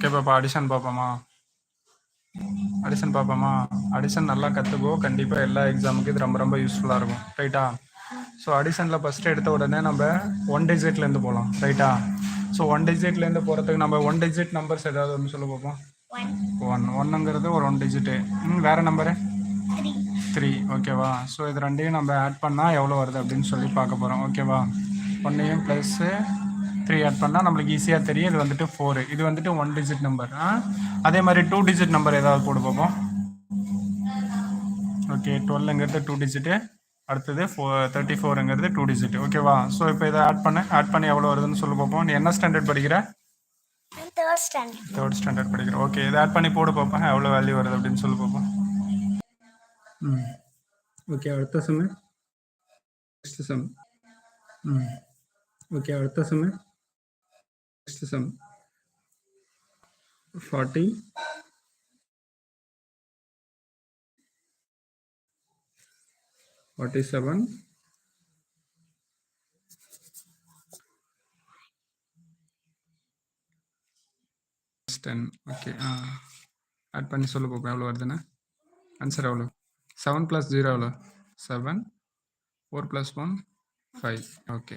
Okay பாப்பா addition பார்ப்போமா addition பார்ப்போமா அடிஷன் நல்லா கற்றுக்கோ கண்டிப்பாக எல்லா எக்ஸாமுக்கும் இது ரொம்ப ரொம்ப யூஸ்ஃபுல்லாக இருக்கும். ரைட்டா ஸோ அடிஷனில் ஃபஸ்ட்டு எடுத்த உடனே நம்ம ஒன் டிஜிட்லேருந்து போகலாம் ரைட்டா ஸோ ஒன் டிஜிட்லேருந்து போகிறதுக்கு நம்ம ஒன் டிஜிட் நம்பர்ஸ் ஏதாவது ஒன்று சொல்ல பார்ப்போம் ஒன் ஒன் ஒன்னுங்கிறது ஒரு ஒன் டிஜிட்டு ம் வேறு நம்பரு த்ரீ த்ரீ ஓகேவா ஸோ இது ரெண்டையும் நம்ம ஆட் பண்ணால் எவ்வளோ வருது அப்படின்னு சொல்லி பார்க்க போகிறோம் ஓகேவா ஒன்றையும் ப்ளஸ்ஸு த்ரீ ஆட் பண்ணால் நம்மளுக்கு ஈஸியாக தெரியும். இது வந்துட்டு ஃபோரு இது வந்துட்டு ஒன் டிஜிட் நம்பர் ஆ? அதே மாதிரி டூ டிஜிட் நம்பர் ஏதாவது போட்டு பார்ப்போம் ஓகே டுவெல்லுங்கிறது டூ டிஜிட்டு அடுத்தது ஃபோ தேர்ட்டி ஃபோருங்கிறது டூ டிஜிட் ஓகேவா ஸோ இப்போ இதை ஆட் பண்ண. ஆட் பண்ணி எவ்வளோ வருதுன்னு சொல்லி பார்ப்போம் நீ என்ன ஸ்டாண்டர்ட் படிக்கிற? தேர்ட் ஸ்டாண்டர்ட் படிக்கிறேன் ஓகே இதை ஆட் பண்ணி போட்டு பார்ப்போம் எவ்வளோ வேல்யூ வருது அப்படின்னு சொல்லி பார்ப்போம் ம். ஓகே அடுத்த சம நெக்ஸ்ட் சம் ம். ஓகே அடுத்த sum next sum forty forty seven ten okay ஆ ஆட் பண்ணி சொல்ல பார்ப்போம் எவ்வளோ வருதுன்னு? ஆன்சர் எவ்வளோ செவன் ப்ளஸ் ஜீரோ எவ்வளோ seven four plus one five okay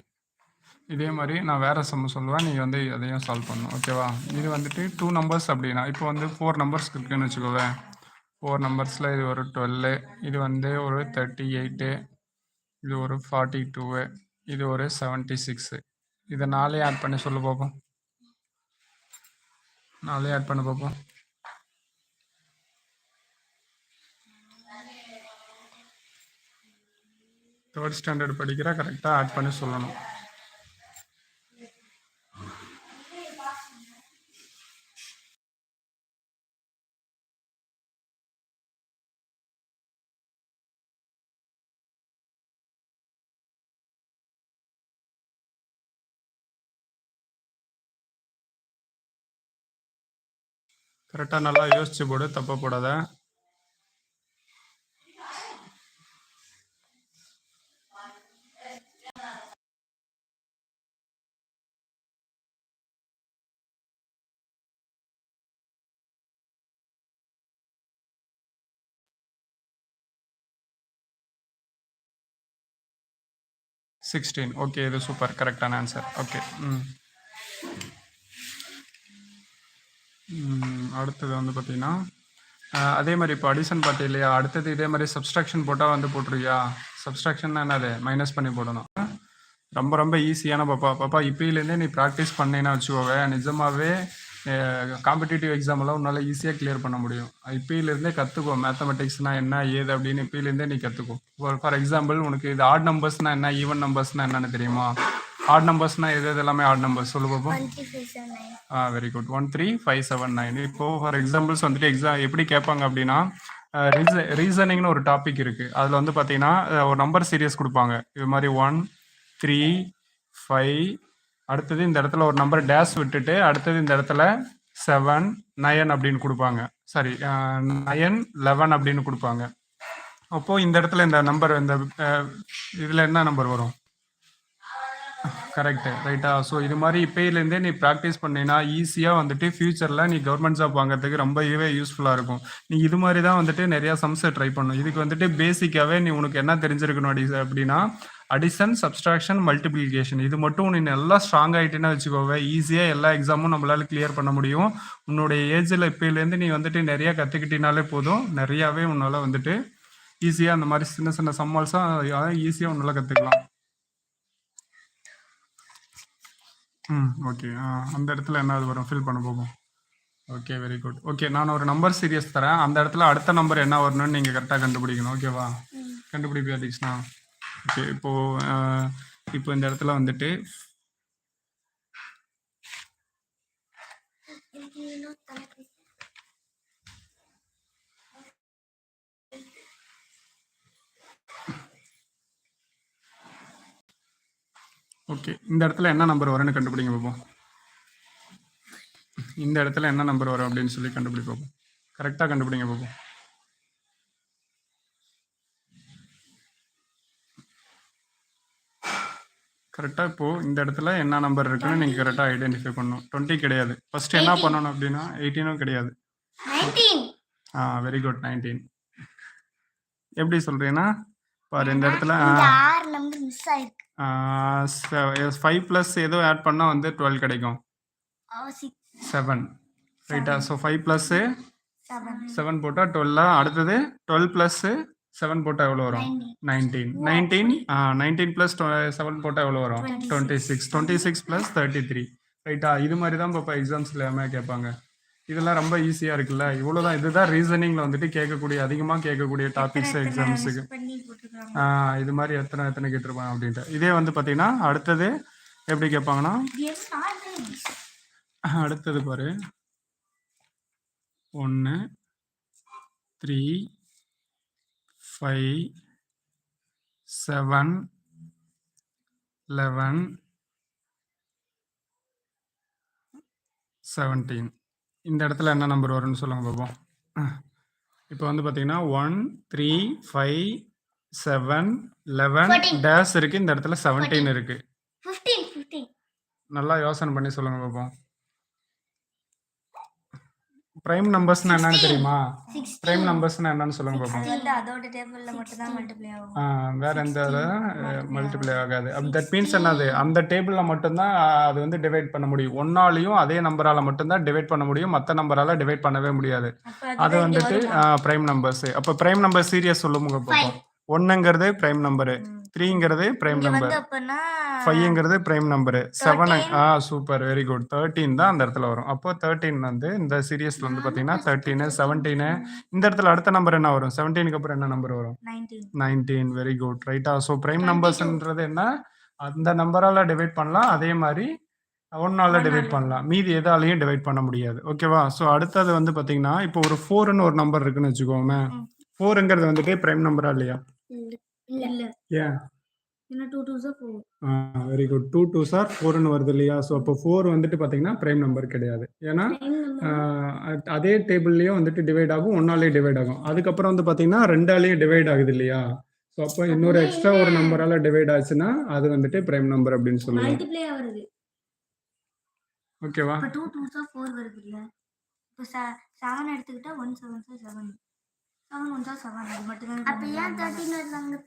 இதே மாதிரி நான் வேறு சம்ம சொல்லுவேன். நீங்கள் வந்து அதையும் சால்வ் பண்ணணும். ஓகேவா இது வந்துட்டு டூ நம்பர்ஸ் அப்படின்னா இப்போ வந்து ஃபோர் நம்பர்ஸ் இருக்குன்னு வச்சுக்கோவேன் ஃபோர் நம்பர்ஸில் இது ஒரு டுவெல்லு இது வந்து ஒரு தேர்ட்டி எயிட்டு இது ஒரு ஃபார்ட்டி டூவு இது ஒரு செவன்ட்டி சிக்ஸு இதை நாலே ஆட் பண்ணி சொல்ல பார்ப்போம் நாலே ஆட் பண்ண பார்ப்போம் தேர்ட் ஸ்டாண்டர்ட் படிக்கிற கரெக்டாக ஆட் பண்ணி சொல்லணும். கரெக்டாக நல்லா யோசிச்சு போடு தப்பாக போடாத. சிக்ஸ்டீன் ஓகே இது சூப்பர் கரெக்டான ஆன்சர் ஓகே ம் ம், அடுத்தது வந்து பார்த்தீங்கன்னா அதே மாதிரி இப்போ அடிஷன் பார்த்து இல்லையா? அடுத்தது இதே மாதிரி சப்ஸ்ட்ராக்ஷன் போட்டால் வந்து போட்டிருக்கியா சப்ஸ்ட்ராக்ஷன் என்னது? மைனஸ் பண்ணி போடணும். ரொம்ப ரொம்ப ஈஸியான பாப்பா. பாப்பா இப்பயிலேருந்தே நீ ப்ராக்டிஸ் பண்ணேன்னா வச்சுக்கோவே நிஜமாகவே காம்படிட்டிவ் எக்ஸாம் எல்லாம் உன்னால் ஈஸியாக கிளியர் பண்ண முடியும். இப்பயிலேருந்தே கற்றுக்கோ மேத்தமெட்டிக்ஸ்னால் என்ன ஏது அப்படின்னு இப்பயிலேருந்தே நீ கற்றுக்கோ ஃபார் எக்ஸாம்பிள் உனக்கு இது ஆட் நம்பர்ஸ்னால் என்ன ஈவன் நம்பர்ஸ்னால் என்னன்னு தெரியுமா? ஆட் நம்பர்ஸ்னால் எது எது எல்லாமே ஆட் நம்பர்ஸ் சொல்லு பார்ப்போம் ஆ very good one three five seven nine இப்போ ஃபார் எக்ஸாம்பிள்ஸ் வந்துட்டு எக்ஸாம் எப்படி கேட்பாங்க அப்படின்னா ரீசனிங்னு ஒரு டாபிக் இருக்கு. அதில் வந்து பார்த்தீங்கன்னா ஒரு நம்பர் சீரியஸ் கொடுப்பாங்க. இது மாதிரி ஒன் த்ரீ ஃபைவ் அடுத்தது இந்த இடத்துல ஒரு நம்பர் டேஷ் விட்டுட்டு அடுத்தது இந்த இடத்துல செவன் நயன் அப்படின்னு கொடுப்பாங்க. சாரி நயன் லெவன் அப்படின்னு கொடுப்பாங்க. அப்போ இந்த இடத்துல இந்த நம்பர் இந்த இதுல என்ன நம்பர் வரும்? கரெக்ட் ரைட்டா ஸோ இது மாதிரி இப்போலேருந்தே நீ ப்ராக்டிஸ் பண்ணினா ஈஸியாக வந்துட்டு ஃபியூச்சரில் நீ கவர்மெண்ட் ஜாப் வாங்குறதுக்கு ரொம்பவே யூஸ்ஃபுல்லாக இருக்கும். நீ இது மாதிரி தான் வந்துட்டு நிறையா சம்ஸை ட்ரை பண்ணும் இதுக்கு வந்துட்டு பேசிக்காகவே நீ உனக்கு என்ன தெரிஞ்சிருக்கணும் அடி அப்படின்னா அடிஷன் சப்ஸ்ட்ராக்ஷன் மல்டிப்ளிகேஷன் இது மட்டும் நீ நல்லா ஸ்ட்ராங் ஆகிட்டேன்னு வச்சுக்கோவே ஈஸியாக எல்லா எக்ஸாமும் நம்மளால கிளியர் பண்ண முடியும். உன்னுடைய ஏஜில் இப்போலேருந்து நீ வந்துட்டு நிறையா கற்றுக்கிட்டினாலே போதும். நிறையாவே உன்னால் வந்துட்டு ஈஸியாக அந்த மாதிரி சின்ன சின்ன சம்மால்ஸாக ஈஸியாக உன்னால் கற்றுக்கலாம் ம் ஓகே ஆ அந்த இடத்துல என்ன அது வரும்? ஃபில் பண்ண போகும். ஓகே வெரி குட் ஓகே நான் ஒரு நம்பர் சீரியஸ் தரேன். அந்த இடத்துல அடுத்த நம்பர் என்ன வரணும்னு நீங்கள் கரெக்டாக கண்டுபிடிக்கணும் ஓகேவா கண்டுபிடிப்பியா தீக்ஷ்ணா ஓகே இப்போது இப்போ இந்த இடத்துல வந்துட்டு ஓகே. இந்த இடத்துல என்ன நம்பர் வரும்னு கண்டுபிடிங்க பார்ப்போம் இந்த இடத்துல என்ன நம்பர் வரும் அப்படின்னு சொல்லி கண்டுபிடி பார்ப்போம் கரெக்டாக கண்டுபிடிங்க பார்ப்போம் கரெக்டாக இப்போது இந்த இடத்துல என்ன நம்பர் இருக்குன்னு நீங்கள் கரெக்டாக ஐடென்டிஃபை பண்ணணும். டுவெண்ட்டி கிடையாது. ஃபஸ்ட்டு என்ன பண்ணணும் அப்படின்னா எயிட்டீனும் கிடையாது. ஆ வெரி குட் நைன்டீன் எப்படி சொல்கிறீங்கன்னா பாரு இந்த இடத்துல ஃபைவ் ப்ளஸ் ஏதோ ஆட் பண்ணால் வந்து டுவெல் கிடைக்கும். செவன் ரைட்டா ஸோ ஃபைவ் ப்ளஸ்ஸு செவன் போட்டால் டுவெல்லா அடுத்தது டுவெல் ப்ளஸ்ஸு செவன் போட்டால் எவ்வளோ வரும்? Nineteen nineteen nineteen plus seven போட்டால் எவ்வளோ வரும் twenty six twenty six plus thirty three ரைட்டா இது மாதிரி தான் இப்போ எக்ஸாம்ஸில் எல்லாமே கேட்பாங்க. இதெல்லாம் ரொம்ப ஈஸியாக இருக்குல்ல? இவ்வளோ தான் இதுதான் ரீசனிங்கில் வந்துட்டு கேட்கக்கூடிய அதிகமாக கேட்கக்கூடிய டாபிக்ஸ் எக்ஸாம்ஸுக்கு இது மாதிரி எத்தனை எத்தனை கேட்டிருப்பாங்க அப்படின்ட்டு. இதே வந்து பார்த்தீங்கன்னா அடுத்தது எப்படி கேட்பாங்கன்னா அடுத்தது பாரு. ஒன்று three five seven eleven seventeen இந்த இடத்துல என்ன நம்பர் வரும்னு சொல்லுங்க பார்ப்போம் இப்போ வந்து பார்த்தீங்கன்னா one three five seven eleven. Days இருக்குது இந்த இடத்துல செவன்டீன் ஃபிஃப்டீன் நல்லா யோசனை பண்ணி சொல்லுங்க பார்ப்போம் பிரைம் நம்பர்ஸ்னா என்னன்னு தெரியுமா? பிரைம் நம்பர்ஸ்னா என்னன்னு சொல்லுங்க பார்ப்போம் வந்து அதோட டேபிள்ல மட்டும் தான் மல்டிப்ளை ஆகும். வேற எந்த மல்டிப்ளை ஆகாது. தட் மீன்ஸ் என்னது? அந்த டேபிள்ல மட்டும்தான் ஆஹ், அது வந்து டிவைட் பண்ண முடியும். ஒன்னாலையும் அதே நம்பரால மட்டும்தான் டிவைட் பண்ண முடியும். மற்ற நம்பரால டிவைட் பண்ணவே முடியாது. அது வந்துட்டு பிரைம் நம்பர்ஸ் அப்போ பிரைம் நம்பர் சீரியஸ் சொல்லுங்க பார்ப்போம் ஒன்னுங்கிறது பிரைம் நம்பரு த்ரீங்கிறது பிரைம் இங்க நம்பர் வந்து அப்பனா ஃபைவ்ங்கிறது பிரைம் நம்பரு செவன் ஆ சூப்பர் வெரி குட் தேர்ட்டீன் தான் அந்த இடத்துல வரும். அப்போ தேர்ட்டீன் வந்து இந்த சீரியஸ்ல வந்து பார்த்தீங்கன்னா தேர்ட்டீனு செவன்டீனு இந்த இடத்துல அடுத்த நம்பர் என்ன வரும்? செவன்டீனுக்கு அப்புறம் என்ன நம்பர் வரும்? நைன்டீன் நைன்டீன் வெரி குட் ரைட்டா ஸோ பிரைம் நம்பர்ஸ்ன்றது என்ன? அந்த நம்பரால டிவைட் பண்ணலாம். அதே மாதிரி ஒன்னால டிவைட் பண்ணலாம். மீதி எதாலையும் டிவைட் பண்ண முடியாது. ஓகேவா ஸோ அடுத்தது வந்து பார்த்தீங்கன்னா இப்போ ஒரு ஃபோர்னு ஒரு நம்பர் இருக்குன்னு வச்சுக்கோமே. ஃபோருங்கிறது வந்துட்டு பிரைம் நம்பரா இல்லையா? இல்ல. ஏன்? Two twos are four very good two twos are ஃபோர்னு வருது இல்லையா? ஸோ அப்போ ஃபோர் வந்துட்டு பார்த்தீங்கன்னா பிரைம் நம்பர் கிடையாது. ஏன்னா அத்- டேபிள்லயே வந்துட்டு டிவைட் ஆகும் ஒன்னாலே டிவைட் ஆகும். அதுக்கப்புறம் வந்து பார்த்தீங்கன்னா ரெண்டாலேயே டிவைட் ஆகுது இல்லையா? ஸோ அப்போ இன்னொரு எக்ஸ்ட்ரா ஒரு நம்பரால டிவைட் ஆச்சுன்னா அது வந்துட்டு பிரைம் நம்பர் அப்படின்னு சொல்லுவாங்க ஓகேவா டூ டூ சார் ஃபோர் வருது இல்ல? இப்போ செவன் எடுத்துக்கிட்டா ஒன் செவன் சார் செவன் அது மட்டும் தான் அப்போ ஏன் வருவாங்க வந்து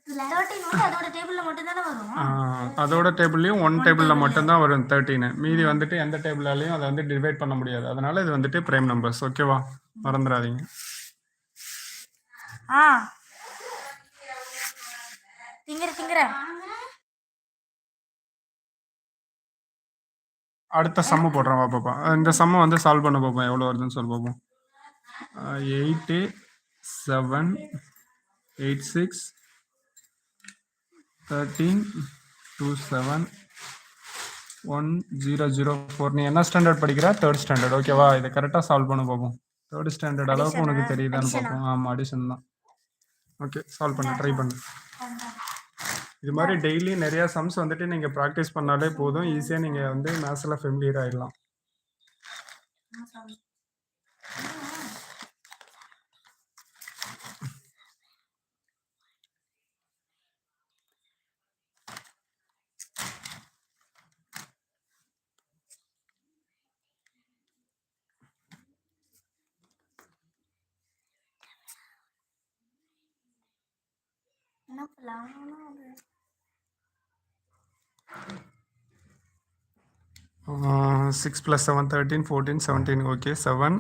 அதோட டேபிள்ல மட்டும் தானே வரும்? ஆஹ் அதோட டேபிள்லயும் ஒன் டேபிள்ல மட்டும்தான் வரும் தேர்ட்டின் மீதி வந்துட்டு எந்த டேபிளாலையும் அதை வந்து டிவைட் பண்ண முடியாது. அதனால இது வந்துட்டு பிரைம் நம்பர்ஸ் ஓகேவா மறந்துடாதீங்க. ஆ. திங்கிற திங்கிற. அடுத்த சம்மு போடுறேன் வா பாப்பா. இந்த சம்மை வந்து சால்வ் பண்ண பார்ப்போம் எவ்வளோ வருதுன்னு சொல்லி பார்ப்போம் eight seven eight six thirteen two seven one zero zero four நீ என்ன ஸ்டாண்டர்ட் படிக்கிற? தேர்ட் ஸ்டாண்டர்ட் ஓகேவா இதை கரெக்டாக சால்வ் பண்ண பார்ப்போம் தேர்ட் ஸ்டாண்டர்ட் அளவுக்கு உனக்கு தெரியுதான்னு பார்ப்போம் ஆமாம் அடிஷன் தான். ஓகே சால்வ் பண்ண ட்ரை பண்ணு. இது மாதிரி டெய்லி நிறைய சம்ஸ் வந்துட்டு நீங்கள் ப்ராக்டிஸ் பண்ணாலே போதும். ஈஸியாக நீங்கள் வந்து மேத்ஸில் ஃபெமிலியர் ஆயிடலாம் என்ன பண்ணலாம் six plus seven thirteen fourteen seventeen okay seven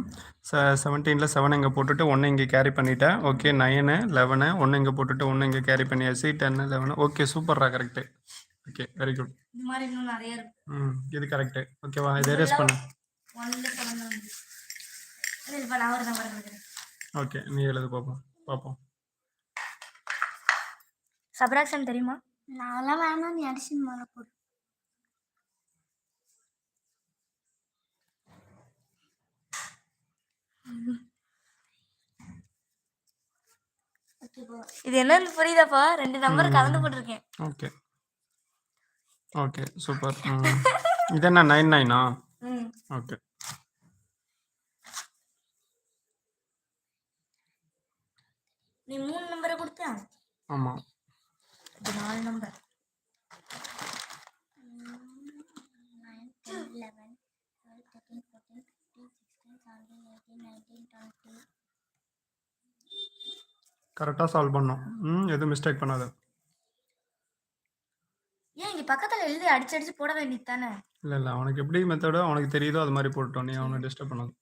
செவன்டீனில் seven இங்கே போட்டுட்டு ஒன்று இங்கே கேரி பண்ணிட்டேன். ஓகே நைனு லெவனு ஒன்று இங்கே போட்டுட்டு ஒன்று இங்கே கேரி பண்ணியாச்சு. டென்னு லெவனு ஓகே சூப்பர்ரா கரெக்டு ஓகே வெரி குட் இந்த மாதிரி இன்னும் நிறைய இருக்கு. ம் இது கரெக்டு ஓகேவா இதை எரேஸ் பண்ணு. நான் ஓகே நீ எழுது பார்ப்போம் பார்ப்போம் சப்ராக்ஷன் தெரியுமா? நான்லாம் வேணாம் நீ அடிஷன் மேலே போடு. இது என்னன்னு புரியுதாப்பா? ரெண்டு நம்பர் கலந்து போட்டிருக்கேன். ஓகே. Okay super. இது என்ன நைன் நைனா ஓகே. நீ மூணு நம்பரை கொடுத்த ஆமாம் இது நாலு நம்பர் 10, 11, 12, 13, 14, 15, 16, 17, 18, 19, 20. கரெக்டாக சால்வ் பண்ணோம். ம் எதுவும் மிஸ்டேக் பண்ணாத. ஏன் இங்க பக்கத்துல எழுதி அடிச்சு அடிச்சு போட வேண்டியது தானே? இல்லை இல்லை அவனுக்கு எப்படி மெத்தடோ அவனுக்கு தெரியுதோ அது மாதிரி போட்டோம் நீ அவனை டிஸ்டர்ப் பண்ணாது.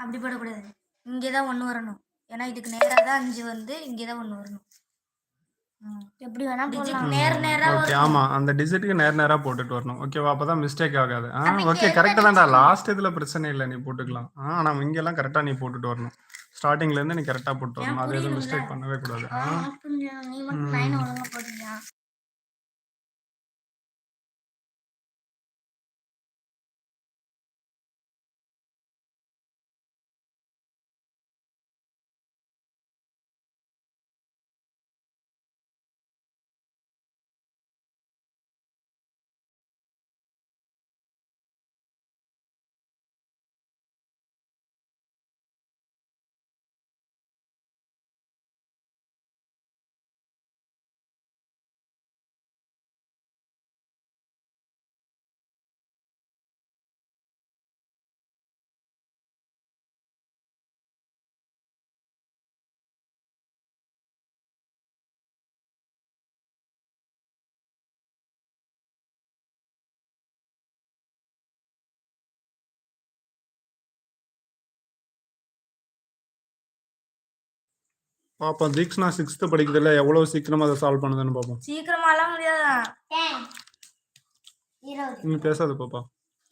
அப்படி போடக்கூடாது. இங்கே தான் ஒன்று வரணும். ஏன்னா இதுக்கு நேராக தான் அஞ்சு வந்து இங்கே தான் ஒன்று வரணும். எப்படி வேணா போடலாம். நேர் ஓகே ஆமாம் அந்த டிஜிட்டுக்கு நேர் நேராக போட்டுட்டு வரணும். ஓகேவா அப்போ தான் மிஸ்டேக் ஆகாது. ஆ ஓகே கரெக்டாக தான்டா. லாஸ்ட் இதில் பிரச்சனை இல்லை. நீ போட்டுக்கலாம். ஆ ஆனால் இங்கெல்லாம் கரெக்டாக நீ போட்டுட்டு வரணும். ஸ்டார்டிங்லேருந்து நீ கரெக்டாக போட்டு வரணும். அது எதுவும் மிஸ்டேக் பண்ணவே கூடாது. நீ மட்டும் நைன் ஒழுங்கா போடுறியா பார்ப்போம் தீக்ஷனா சிக்ஸ்த்து படிக்கிறதுல எவ்வளோ சீக்கிரமாக அதை சால்வ் பண்ணுதுன்னு பார்ப்போம் சீக்கிரமாலாம் முடியாதா? நீ பேசாத பாப்பா.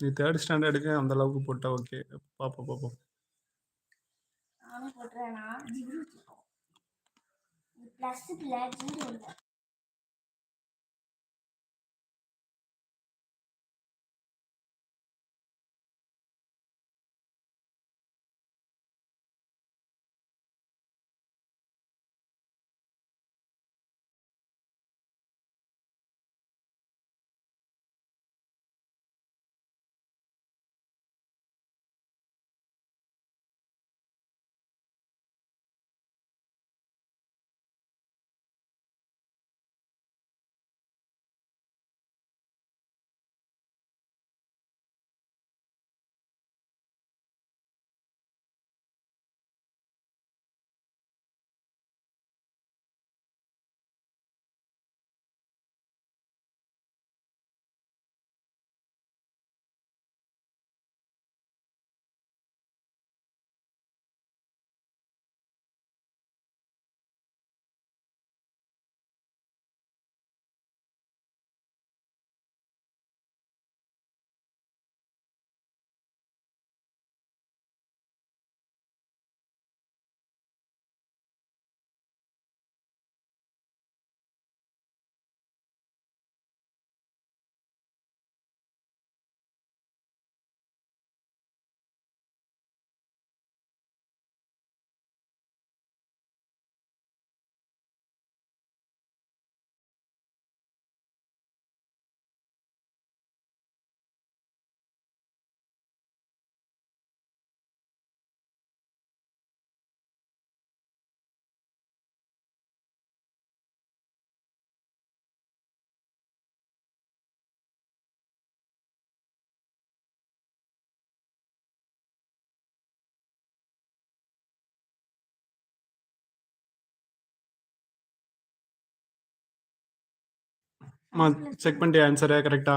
நீ தேர்ட் ஸ்டாண்டர்டுக்கு அந்த அளவுக்கு போட்டா ஓகே பாப்பா பாப்போம். நானும் போட்டுறேன்னா ஜீரோ ப்ளஸ் இல்லை. ஜீரோ செக் பண்ணிட்டு ஆன்சரே கரெக்டா